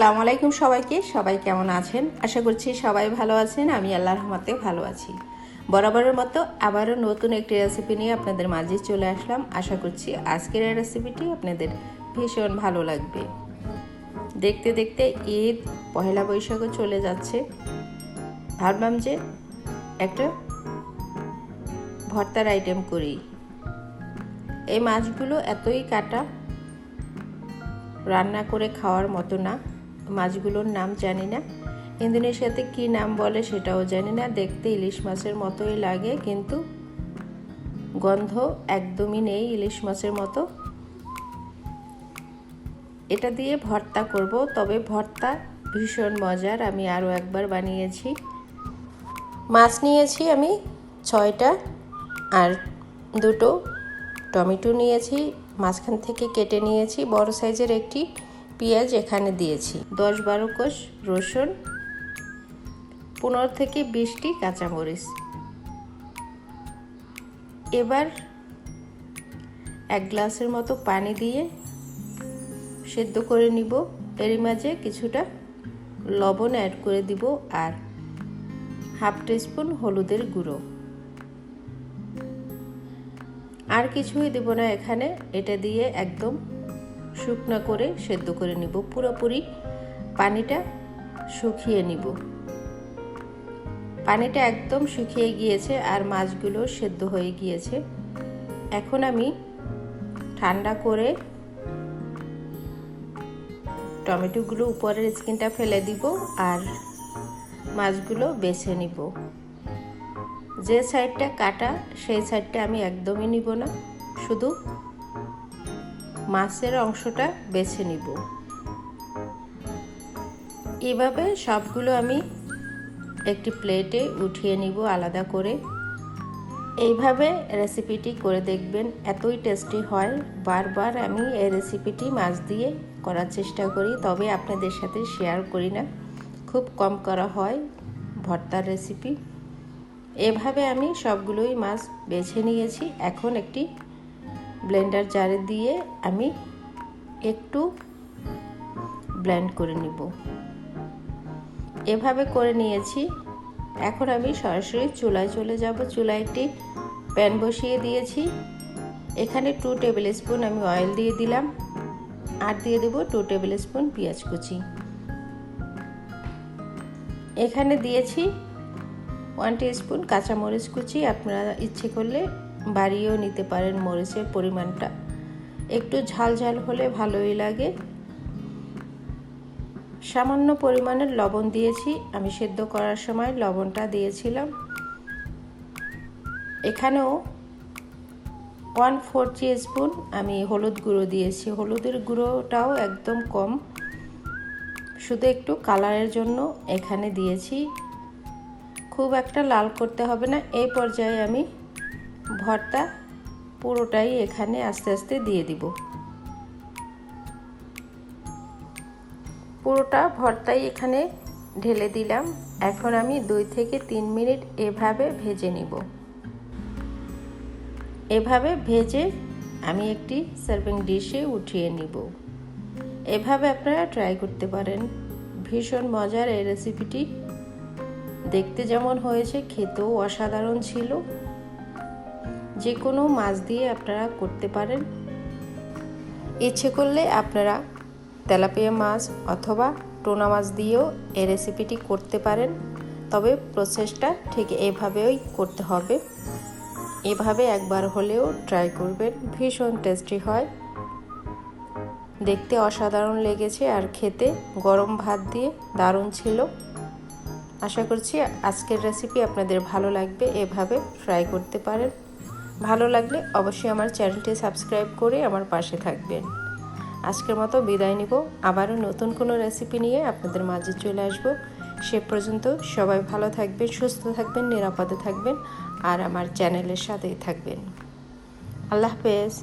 আসসালামু আলাইকুম সবাইকে। সবাই কেমন আছেন? আশা করছি সবাই ভালো আছেন। আমি আল্লাহর রহমতে ভালো আছি। বরাবরের মতো আবারও নতুন একটি রেসিপি নিয়ে আপনাদের মাঝে চলে আসলাম। আশা করছি আজকের এই রেসিপিটি আপনাদের ভীষণ ভালো লাগবে। দেখতে দেখতে ঈদ, পহেলা বৈশাখও চলে যাচ্ছে। ভাবলাম যে একটা ভর্তার আইটেম করি। এই মাছগুলো এতই কাটা, রান্না করে খাওয়ার মতো না। মাছগুলোর নাম জানি না। ইন্দোনেশিয়াতে কি নাম বলে সেটাও জানি না। দেখতে ইলিশ মাছের মতোই লাগে, কিন্তু গন্ধ একদমই নেই ইলিশ মাছের মতো। এটা দিয়ে ভর্তা করব, তবে ভর্তা ভীষণ মজার। আমি আরও একবার বানিয়েছি। মাছ নিয়েছি আমি ছয়টা আর দুটো টমেটো নিয়েছি, মাঝখান থেকে কেটে নিয়েছি। বড় সাইজের একটি পেঁয়াজ এখানে দিয়েছি। দশ বারো কোষ রসুন, পনেরো থেকে বিশটি কাঁচামরিচ। এবার এক গ্লাসের মতো পানি দিয়ে সেদ্ধ করে নিব। এরই মাঝে কিছুটা লবণ অ্যাড করে দিব আর হাফ টিস্পুন হলুদের গুঁড়ো। আর কিছুই দেব না এখানে। এটা দিয়ে একদম শুকনো করে সেদ্ধ করে নিব। পুরোপুরি পানিটা শুকিয়ে নিব। পানিটা একদম শুকিয়ে গিয়েছে আর মাছগুলো সেদ্ধ হয়ে গিয়েছে। এখন আমি ঠান্ডা করে টমেটোগুলো উপরের স্কিনটা ফেলে দিব আর মাছগুলো বেছে নিব। যে সাইডটা কাটা, সেই সাইডটা আমি একদমই নিব না। শুধু মাছের অংশটা বেছে নিব। এভাবে সবগুলো আমি একটি প্লেটে উঠিয়ে নিব আলাদা করে। এইভাবে রেসিপিটি করে দেখবেন, এতই টেস্টি হয়। বারবার আমি এই রেসিপিটি মাছ দিয়ে করার চেষ্টা করি, তবে আপনাদের সাথে শেয়ার করি না। খুব কম করা হয় ভর্তার রেসিপি। এভাবে আমি সবগুলোই মাছ বেছে নিয়েছি। এখন একটি ব্লেন্ডার জারে দিয়ে আমি একটু ব্লেন্ড করে নিব। এভাবে করে নিয়েছি। এখন আমি সরাসরি চুলায় চলে যাব। চুলায় একটি প্যান বসিয়ে দিয়েছি। এখানে টু টেবিল স্পুন আমি অয়েল দিয়ে দিলাম। আর দিয়ে দেব টু টেবিল স্পুন পেঁয়াজ কুচি। এখানে দিয়েছি ওয়ান স্পুন কাঁচামরিচ কুচি। আপনারা ইচ্ছে করলে বাড়িয়েও নিতে পারেন মরিচের পরিমাণটা। একটু ঝাল ঝাল হলে ভালোই লাগে। সামান্য পরিমাণের লবণ দিয়েছি। আমি সেদ্ধ করার সময় লবণটা দিয়েছিলাম। এখানেও ওয়ান ফোর স্পুন আমি হলুদ গুঁড়ো দিয়েছি। হলুদের গুঁড়োটাও একদম কম। শুধু একটু কালারের জন্য এখানে দিয়েছি। খুব একটা লাল করতে হবে না। এই পর্যায়ে আমি ভর্তা পুরোটাই এখানে আস্তে আস্তে দিয়ে দিব। পুরোটা ভর্তাই এখানে ঢেলে দিলাম। এখন আমি দুই থেকে তিন মিনিট এভাবে ভেজে নিব। এভাবে ভেজে আমি একটি সার্ভিং ডিশে উঠিয়ে নিব। এভাবে আপনারা ট্রাই করতে পারেন। ভীষণ মজার এই রেসিপিটি। দেখতে যেমন হয়েছে, খেতেও অসাধারণ ছিল। যে কোনো মাছ দিয়ে আপনারা করতে পারেন। ইচ্ছে করলে আপনারা তেলাপিয়া মাছ অথবা টোনা মাছ দিয়েও এই রেসিপিটি করতে পারেন। তবে প্রসেসটা ঠিক এভাবেই করতে হবে। এভাবে একবার হলেও ট্রাই করবেন, ভীষণ টেস্টি হয়। দেখতে অসাধারণ লেগেছে আর খেতে গরম ভাত দিয়ে দারুণ ছিল। আশা করছি আজকের রেসিপি আপনাদের ভালো লাগবে, এভাবে ফ্রাই করতে পারেন। ভালো লাগলে অবশ্যই আমার চ্যানেলটি সাবস্ক্রাইব করে আমার পাশে থাকবেন। আজকের মতো বিদায় নিব। আবারও নতুন কোনো রেসিপি নিয়ে আপনাদের মাঝে চলে আসব। সে পর্যন্ত সবাই ভালো থাকবেন, সুস্থ থাকবেন, নিরাপদে থাকবেন আর আমার চ্যানেলের সাথেই থাকবেন। আল্লাহ হাফেজ।